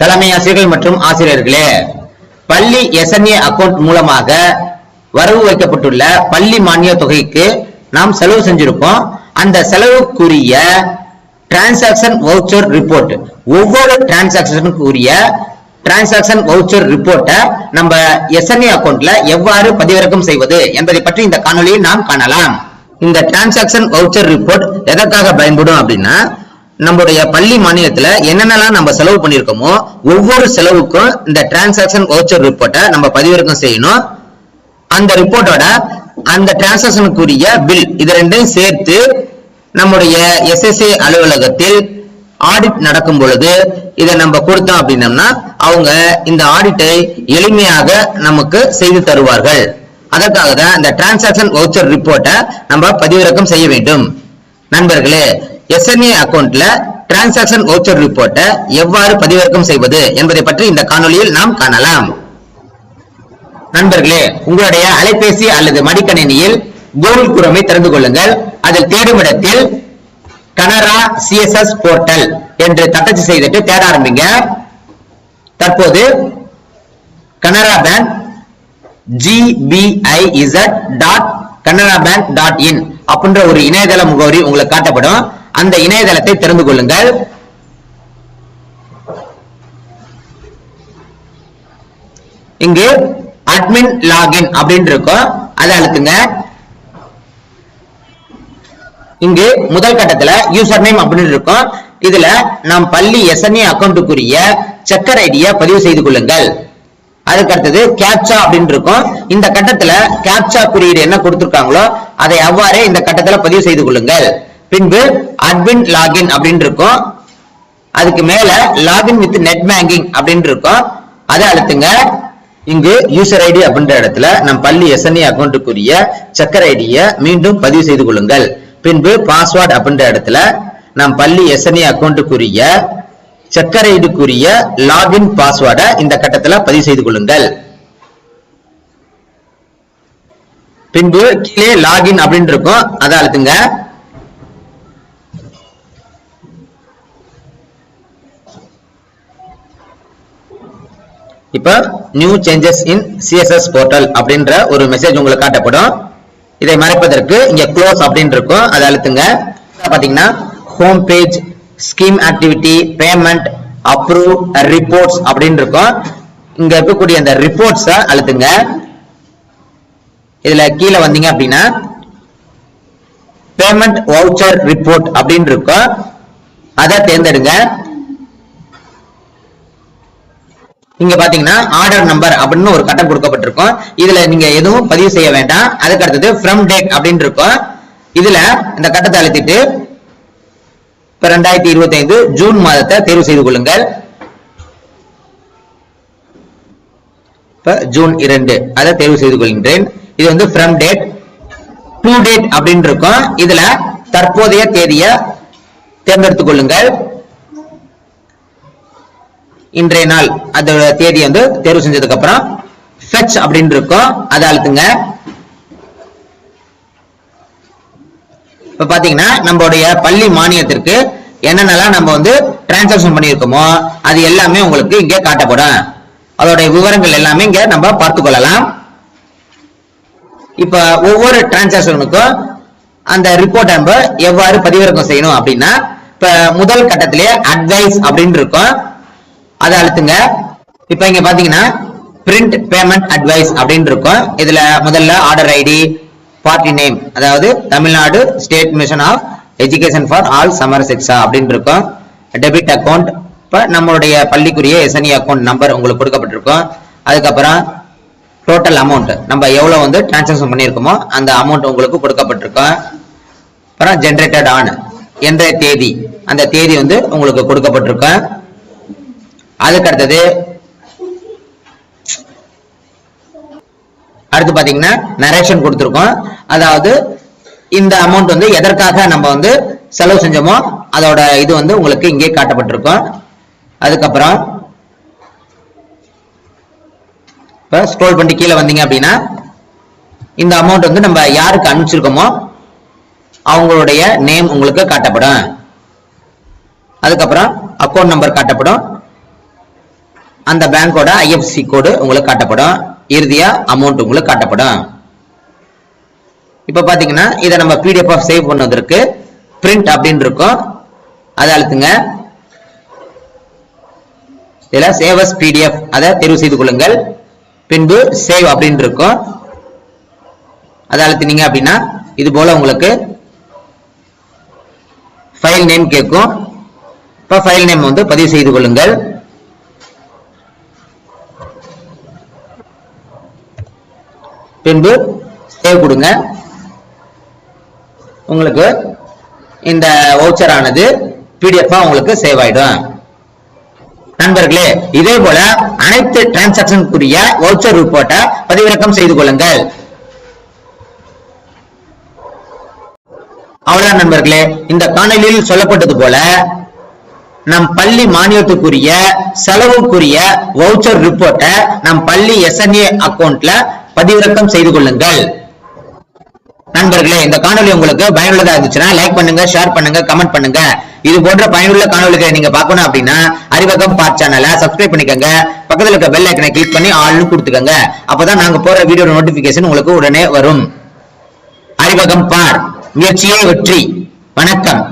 தலைமை ஆசிரியர்கள் மற்றும் ஆசிரியர்களே பள்ளி எஸ்என்ஏ அக்கவுண்ட் மூலமாக வரவு வைக்கப்பட்டுள்ள பள்ளி மானிய தொகைக்கு நாம் செலவு செஞ்சிருப்போம் அந்த செலவுக்குரிய டிரான்சாக்சன் வவுச்சர் ரிப்போர்ட் ஒவ்வொரு டிரான்சாக்சனுக்குரிய டிரான்சாக்சன் வவுச்சர் ரிப்போர்ட்டை நம்ம எஸ்என்ஏ அக்கவுண்ட்ல எவ்வாறு பதிவிறக்கம் செய்வது என்பதை பற்றி இந்த காணொலியை நாம் காணலாம். இந்த டிரான்சாக்சன் வவுச்சர் ரிப்போர்ட் எதற்காக பயன்படும் அப்படின்னா நம்மளுடைய பள்ளி மானியத்துல என்னென்னலாம் நம்ம செலவு பண்ணிருக்கோமோ ஒவ்வொரு செலவுக்கும் இந்த டிரான்சாக்சன் வவுச்சர் ரிப்போர்ட்டை நம்ம பதிவிறக்கம் செய்யணும். அந்த ரிப்போர்ட்டோட அந்த டிரான்சாக்சனுக்குரிய பில் இது ரெண்டையும் சேர்த்து நம்முடைய எஸ்எஸ்ஏ அலுவலகத்தில் ஆடிட் நடக்கும் பொழுது இதை நம்ம கொடுத்தோம் அப்படின்னம்னா அவங்க இந்த ஆடிட்டை எளிமையாக நமக்கு செய்து தருவார்கள். அதற்காக தான் இந்த டிரான்சாக்சன் வவுச்சர் ரிப்போர்ட்டை நம்ம பதிவிறக்கம் செய்ய வேண்டும். நண்பர்களே எஸ்என்ஏ அக்கௌண்ட்ல டிரான்சாக்சன் வவுச்சர் ரிப்போர்ட்டை எவ்வாறு பதிவிறக்கம் செய்வது என்பதை பற்றி இந்த காணொளியில் நாம் காணலாம். நண்பர்களே உங்களுடைய அலைபேசி அல்லது மடிக்கணினியில் கூகுள் குரமை திறந்து கொள்ளுங்கள். அதில் தேடும் இடத்தில் கனரா சிஎஸ்எஸ் போர்ட்டல் என்று தட்டச்சு செய்துட்டு தேட ஆரம்பிங்க. தற்போது Canara bank ஜிபிஐஇசட் dot Canara bank dot in அப்படின்ற ஒரு இணையதள முகவரி உங்களுக்கு காட்டப்படும். அந்த இணையதளத்தை திறந்து கொள்ளுங்கள். இங்கு அட்மின் லாகின் அப்படின்னு இருக்கும். அதை அழுத்துங்க. இங்கு முதல் கட்டத்துல யூசர் நேம் அப்படின்னு இருக்கும். இதுல நாம் பள்ளி எஸ்என்ஏ அக்கௌண்ட்டுக்குரிய செக்கர் ஐடியை பதிவு செய்து கொள்ளுங்கள். அதுக்கு அடுத்தது கேப்சா அப்படின்னு இருக்கும். இந்த கட்டத்துல கேப்சா குறியீடு என்ன கொடுத்திருக்காங்களோ அதை அவ்வாறே இந்த கட்டத்துல பதிவு செய்து கொள்ளுங்கள். பின்பு அட்மின் லாகின் அப்படின்னு இருக்கும். அதுக்கு மேல லாகின் வித் நெட் பேங்கிங் அப்படின்னு இருக்கும். அதை அழுத்துங்க. இங்கு யூசர் ஐடி அப்படின்ற இடத்துல நம் பள்ளி எஸ்என்ஏ அக்கௌண்ட்டுக்குரிய செக்கர் ஐடியை மீண்டும் பதிவு செய்து கொள்ளுங்கள். பின்பு பாஸ்வேர்டு அப்படின்ற இடத்துல நம் பள்ளி எஸ்என்ஏ அக்கௌண்ட்டுக்குரிய செக்கர் ஐடிக்குரிய லாகின் பாஸ்வேர்டை இந்த கட்டத்துல பதிவு செய்து கொள்ளுங்கள். பின்பு கீழே லாகின் அப்படின்னு இருக்கும். அதை அழுத்துங்க. இப்ப new changes in CSS portal அப்படின்ற ஒரு மெசேஜ் உங்களுக்கு காட்டப்படும். இதை மறைப்பதற்கு இங்க க்ளோஸ் அப்படின்னு இருக்கும். அதை அழுத்துங்க. பாத்தீங்கன்னா home page scheme activity payment approve reports அப்படின்னு இருக்கும். இங்க இருக்கக்கூடிய அந்த ரிப்போர்ட்ஸை அழுத்துங்க. இதுல கீழே வந்தீங்க அப்படின்னா பேமெண்ட் வவுச்சர் ரிப்போர்ட் அப்படின்னு இருக்கும். அதை தேர்ந்தெடுங்க. இங்க பாத்தீங்கன்னா ஆர்டர் நம்பர் அப்படின்னு ஒரு கட்டம் கொடுக்கப்பட்டிருக்கும். இதுல நீங்க எதுவும் பதிவு செய்ய வேண்டாம். அதுக்கு அடுத்தது ஃப்ரம் டேட் அப்படின்னு இருக்கும். இதுல இந்த கட்டத்தை அழுத்திட்டு இப்ப ரெண்டாயிரத்தி இருபத்தி ஐந்து ஜூன் மாதத்தை தேர்வு செய்து கொள்ளுங்கள். இப்ப ஜூன் இரண்டு அதை தேர்வு செய்து கொள்கின்றேன். இது வந்து ஃப்ரம் டேட் டூ டேட் அப்படின்னு இருக்கும். இதுல தற்போதைய தேதியை தேர்ந்தெடுத்துக் கொள்ளுங்கள். இன்றைய நாள் அதோட தேதி வந்து தேர்வு செஞ்சதுக்கு அப்புறம் ஃபெச் அப்படின்னு இருக்கும் அதை அழுத்துங்க. இப்ப பாத்தீங்கன்னா நம்மளுடைய பள்ளி மானியத்திற்கு என்னென்னலாம் நம்ம வந்து டிரான்சாக்ஷன் பண்ணியிருக்கோமோ அது எல்லாமே உங்களுக்கு இங்கே காட்டப்படும். அதோடைய விவரங்கள் எல்லாமே இங்க நம்ம பார்த்து கொள்ளலாம். இப்ப ஒவ்வொரு டிரான்சாக்ஷனுக்கும் அந்த ரிப்போர்ட் நம்ம எவ்வாறு பதிவிறக்கம் செய்யணும் அப்படின்னா இப்ப முதல் கட்டத்திலே அட்வைஸ் அப்படின்னு இருக்கும். அதை அழுத்துங்க. இப்ப இங்க பாத்தீங்கன்னா பிரிண்ட் பேமெண்ட் அட்வைஸ் அப்படின்னு இருக்கும். இதுல முதல்ல ஆர்டர் ஐடி பார்ட்டி நேம் அதாவது Tamil Nadu state mission of education for all Samagra Shiksha அப்படின்னு இருக்கும். டெபிட் அக்கௌண்ட் இப்ப நம்மளுடைய பள்ளிக்குரிய எஸ்என்இ அக்கவுண்ட் நம்பர் உங்களுக்கு கொடுக்கப்பட்டிருக்கும். அதுக்கப்புறம் டோட்டல் அமௌண்ட் நம்ம எவ்வளவு வந்து டிரான்சாக்ஷன் பண்ணியிருக்கோமோ அந்த அமௌண்ட் உங்களுக்கு கொடுக்கப்பட்டிருக்கும். அப்புறம் ஜென்ரேட்டட் ஆன் என்ற தேதி அந்த தேதி வந்து உங்களுக்கு கொடுக்கப்பட்டிருக்கும். அதுக்கு அடுத்தது அடுத்து பாத்தீங்கன்னா நரேஷன் கொடுத்துருக்கோம். அதாவது இந்த அமௌண்ட் வந்து எதற்காக நம்ம வந்து செலவு செஞ்சோமோ அதோட இது வந்து உங்களுக்கு இங்கே காட்டப்பட்டிருக்கும். அதுக்கப்புறம் இப்போ ஸ்க்ரோல் பண்ணி கீழே வந்தீங்க அப்படின்னா இந்த அமௌண்ட் வந்து நம்ம யாருக்கு அனுப்பிச்சிருக்கோமோ அவங்களுடைய நேம் உங்களுக்கு காட்டப்படும். அதுக்கப்புறம் அக்கௌண்ட் நம்பர் காட்டப்படும். அந்த பேங்கோட ஐஎஃப்சி கோடு உங்களுக்கு காட்டப்படும். இறுதியா அமௌண்ட் உங்களுக்கு காட்டப்படும். இப்போ பார்த்தீங்கன்னா இதை நம்ம பிடிஎஃப் சேவ் பண்ணதற்கு பிரிண்ட் அப்படின்னு இருக்கும். அதை அழுத்துங்க. இதில் சேவஸ் பிடிஎஃப் அதை தெரிவு செய்து கொள்ளுங்கள். பின்பு சேவ் அப்படின்னு இருக்கும். அதை அழுத்தினீங்க அப்படின்னா இது போல உங்களுக்கு ஃபைல் நேம் கேட்கும். இப்போ ஃபைல் நேம் வந்து பதிவு செய்து கொள்ளுங்கள். பின்பு சேவ் கொடுங்க. உங்களுக்கு இந்த வவுச்சர் ஆனது பிடிஎஃப் உங்களுக்கு சேவ் ஆயிடும். நண்பர்களே இதே போல அனைத்து டிரான்சாக்சனுக்குரிய வவுச்சர் ரிப்போர்ட்டை பதிவிறக்கம் செய்து கொள்ளுங்கள். அவ்வளவு நண்பர்களே இந்த காணொலியில் சொல்லப்பட்டது போல நம் பள்ளி மானியத்துக்குரிய செலவுக்குரிய வவுச்சர் ரிப்போர்ட்டை நம் பள்ளி எஸ்என்ஏ அக்கௌண்ட்ல பதிவிறக்கம் செய்து கொள்ளுங்கள். நண்பர்களே இந்த காணொலி உங்களுக்கு பயனுள்ளதா இருந்துச்சுன்னா லைக் பண்ணுங்க ஷேர் பண்ணுங்க கமெண்ட் பண்ணுங்க. இது போன்ற பயனுள்ள காணொலிகளை நீங்க பார்க்கணும் அப்படின்னா அறிவகம் பார்ட் சேனலை சப்ஸ்கிரைப் பண்ணிக்கோங்க. பக்கத்துல இருக்க பெல் ஐக்கனை கிளிக் பண்ணி ஆள்னு கொடுத்துக்கோங்க. அப்பதான் நாங்க போற வீடியோ நோட்டிபிகேஷன் உங்களுக்கு உடனே வரும். அறிவகம் பார் முயற்சியே வெற்றி. வணக்கம்.